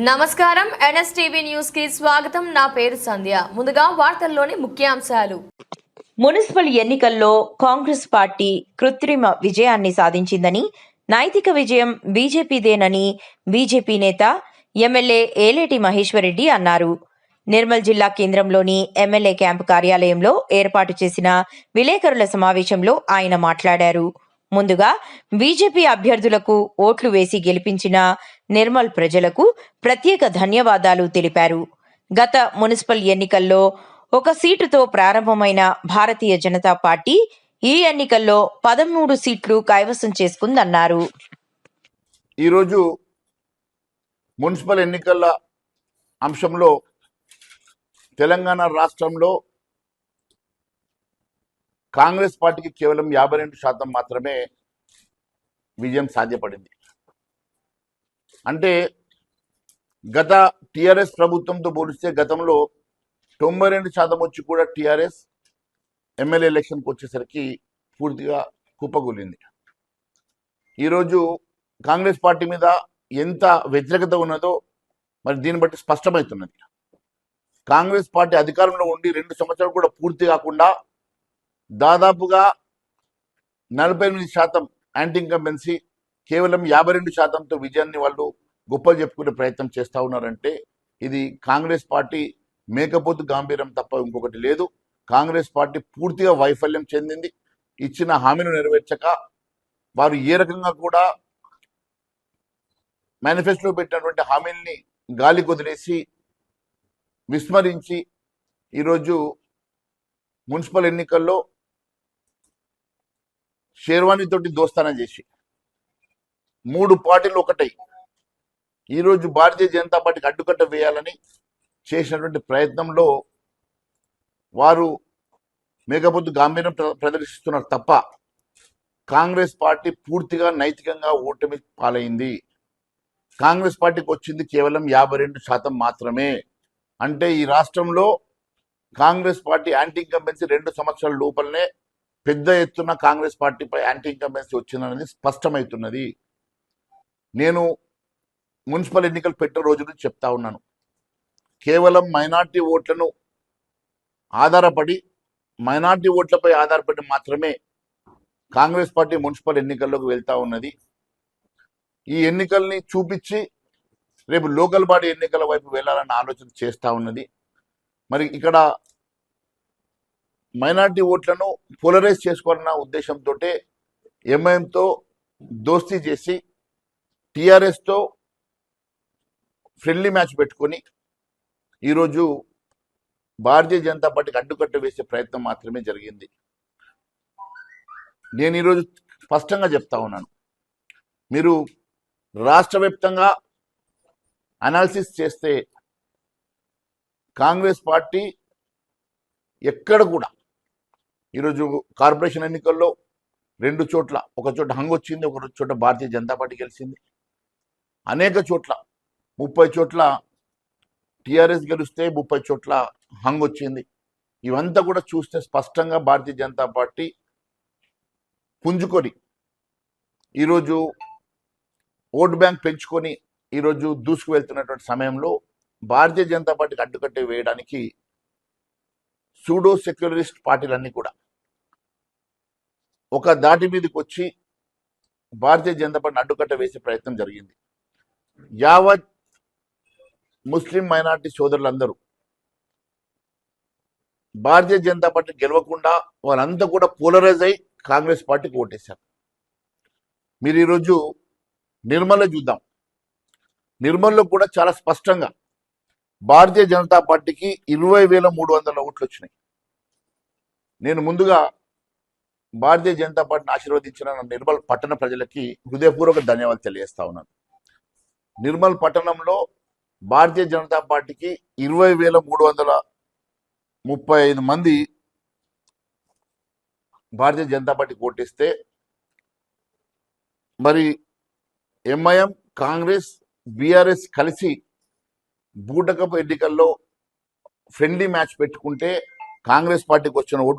నమస్కారం. ఎన్ఎస్టీవీ న్యూస్కి స్వాగతం. నా పేరు సంధ్య. ముందుగా వార్తల్లోని ముఖ్యాంశాలు. మున్సిపల్ ఎన్నికల్లో కాంగ్రెస్ పార్టీ కృత్రిమ విజయాన్ని సాధించిందని నైతిక విజయం బీజేపీదేనని బీజేపీ నేత ఎమ్మెల్యే ఏలేటి మహేశ్వరరెడ్డి అన్నారు. నిర్మల్ జిల్లా కేంద్రంలోని ఎమ్మెల్యే క్యాంపు కార్యాలయంలో ఏర్పాటు చేసిన విలేకరుల సమావేశంలో ఆయన మాట్లాడారు. ముందుగా బీజేపీ అభ్యర్థులకు ఓట్లు వేసి గెలిపించిన నిర్మల్ ప్రజలకు ప్రత్యేక ధన్యవాదాలు తెలిపారు. గత మున్సిపల్ ఎన్నికల్లో ఒక సీటుతో ప్రారంభమైన భారతీయ జనతా పార్టీ ఈ ఎన్నికల్లో పదమూడు సీట్లు కైవసం చేసుకుందన్నారు. ఈరోజు మున్సిపల్ ఎన్నికల అంశంలో తెలంగాణ రాష్ట్రంలో కాంగ్రెస్ పార్టీకి కేవలం యాభై రెండు శాతం మాత్రమే విజయం సాధ్యపడింది. అంటే గత టిఆర్ఎస్ ప్రభుత్వంతో పోలిస్తే గతంలో తొంభై రెండు శాతం వచ్చి కూడా టిఆర్ఎస్ ఎమ్మెల్యే ఎలక్షన్కి వచ్చేసరికి పూర్తిగా కుప్పకూలింది. ఈరోజు కాంగ్రెస్ పార్టీ మీద ఎంత వ్యతిరేకత ఉన్నదో మరి దీన్ని బట్టి స్పష్టమవుతున్నది. కాంగ్రెస్ పార్టీ అధికారంలో ఉండి రెండు సంవత్సరాలు కూడా పూర్తి కాకుండా దాదాపుగా నలభై ఎనిమిది శాతం యాంటీ ఇన్కంబెన్సీ కేవలం యాభై రెండు శాతంతో విజయాన్ని వాళ్ళు గొప్పలు చెప్పుకునే ప్రయత్నం చేస్తూ ఉన్నారంటే ఇది కాంగ్రెస్ పార్టీ మేకపోతు గాంభీర్యం తప్ప ఇంకొకటి లేదు. కాంగ్రెస్ పార్టీ పూర్తిగా వైఫల్యం చెందింది. ఇచ్చిన హామీను నెరవేర్చక వారు ఏ రకంగా కూడా మేనిఫెస్టోలో పెట్టినటువంటి హామీల్ని గాలి కొదిలేసి విస్మరించి ఈరోజు మున్సిపల్ ఎన్నికల్లో షేర్వాణితోటి దోస్తానం చేసి. మూడు పార్టీలు ఒకటై. ఈరోజు భారతీయ జనతా పార్టీకి అడ్డుకట్ట వేయాలని చేసినటువంటి ప్రయత్నంలో వారు మేకపోతు గాంభీర్యం ప్ర- ప్రదర్శిస్తున్నారు తప్ప కాంగ్రెస్ పార్టీ పూర్తిగా నైతికంగా ఓటమి పాలైంది. కాంగ్రెస్ పార్టీకి వచ్చింది కేవలం యాభై రెండు శాతం మాత్రమే. అంటే ఈ రాష్ట్రంలో కాంగ్రెస్ పార్టీ యాంటీ ఇన్కంబెన్సీ రెండు సంవత్సరాల లోపలనే పెద్ద ఎత్తున కాంగ్రెస్ పార్టీపై యాంటీ ఇన్కంబెన్సీ వచ్చిందనేది స్పష్టమవుతున్నది. నేను మున్సిపల్ ఎన్నికలు పెట్టిన రోజు నుంచి చెప్తా ఉన్నాను. కేవలం మైనార్టీ ఓట్లను ఆధారపడి మైనార్టీ ఓట్లపై ఆధారపడి మాత్రమే కాంగ్రెస్ పార్టీ మున్సిపల్ ఎన్నికల్లోకి వెళ్తా ఉన్నది. ఈ ఎన్నికల్ని చూపించి రేపు లోకల్ బాడీ ఎన్నికల వైపు వెళ్ళాలన్న ఆలోచన చేస్తూ ఉన్నది. మరి ఇక్కడ మైనార్టీ ఓట్లను పోలరైజ్ చేసుకోవాలన్న ఉద్దేశంతో ఎంఐఎంతో దోస్తీ చేసి టీఆర్ఎస్తో ఫ్రెండ్లీ మ్యాచ్ పెట్టుకొని ఈరోజు భారతీయ జనతా పార్టీకి అడ్డుకట్ట వేసే ప్రయత్నం మాత్రమే జరిగింది. నేను ఈరోజు స్పష్టంగా చెప్తా ఉన్నాను. మీరు రాష్ట్ర వ్యాప్తంగా అనాలిసిస్ చేస్తే కాంగ్రెస్ పార్టీ ఎక్కడ కూడా ఈరోజు కార్పొరేషన్ ఎన్నికల్లో రెండు చోట్ల ఒక చోట హంగ్ వచ్చింది ఒక చోట భారతీయ జనతా పార్టీ గెలిచింది. అనేక చోట్ల ముప్పై చోట్ల టీఆర్ఎస్ గెలిస్తే ముప్పై చోట్ల హంగ్ వచ్చింది. ఇవంతా కూడా చూస్తే స్పష్టంగా భారతీయ జనతా పార్టీ పుంజుకొని ఈరోజు ఓట్ బ్యాంక్ పెంచుకొని ఈరోజు దూసుకు వెళ్తున్నటువంటి సమయంలో భారతీయ జనతా పార్టీకి అడ్డుకట్టే వేయడానికి సూడో సెక్యులరిస్ట్ పార్టీలన్నీ కూడా ఒక దాటి మీదకి వచ్చి భారతీయ జనతా పార్టీని అడ్డుకట్ట వేసే ప్రయత్నం జరిగింది. యావత్ ముస్లిం మైనార్టీ సోదరులందరూ భారతీయ జనతా పార్టీ గెలవకుండా వాళ్ళంతా కూడా పోలరైజ్ అయి కాంగ్రెస్ పార్టీకి ఓటేశారు. మీరు ఈరోజు నిర్మల చూద్దాం. నిర్మల్లో కూడా చాలా స్పష్టంగా భారతీయ జనతా పార్టీకి ఇరవై వేల మూడు వందల ఓట్లు వచ్చినాయి. నేను ముందుగా భారతీయ జనతా పార్టీని ఆశీర్వదించిన నిర్మల్ పట్టణ ప్రజలకి హృదయపూర్వక ధన్యవాదాలు తెలియజేస్తా ఉన్నాను. నిర్మల్ పట్టణంలో భారతీయ జనతా పార్టీకి ఇరవై వేల మూడు వందల ముప్పై ఐదు మంది భారతీయ జనతా పార్టీ ఓటేస్తే మరి ఎంఐఎం కాంగ్రెస్ బీఆర్ఎస్ కలిసి బూటకపు ఎన్నికల్లో ఫ్రెండ్లీ మ్యాచ్ పెట్టుకుంటే కాంగ్రెస్ పార్టీకి వచ్చిన ఓట్లు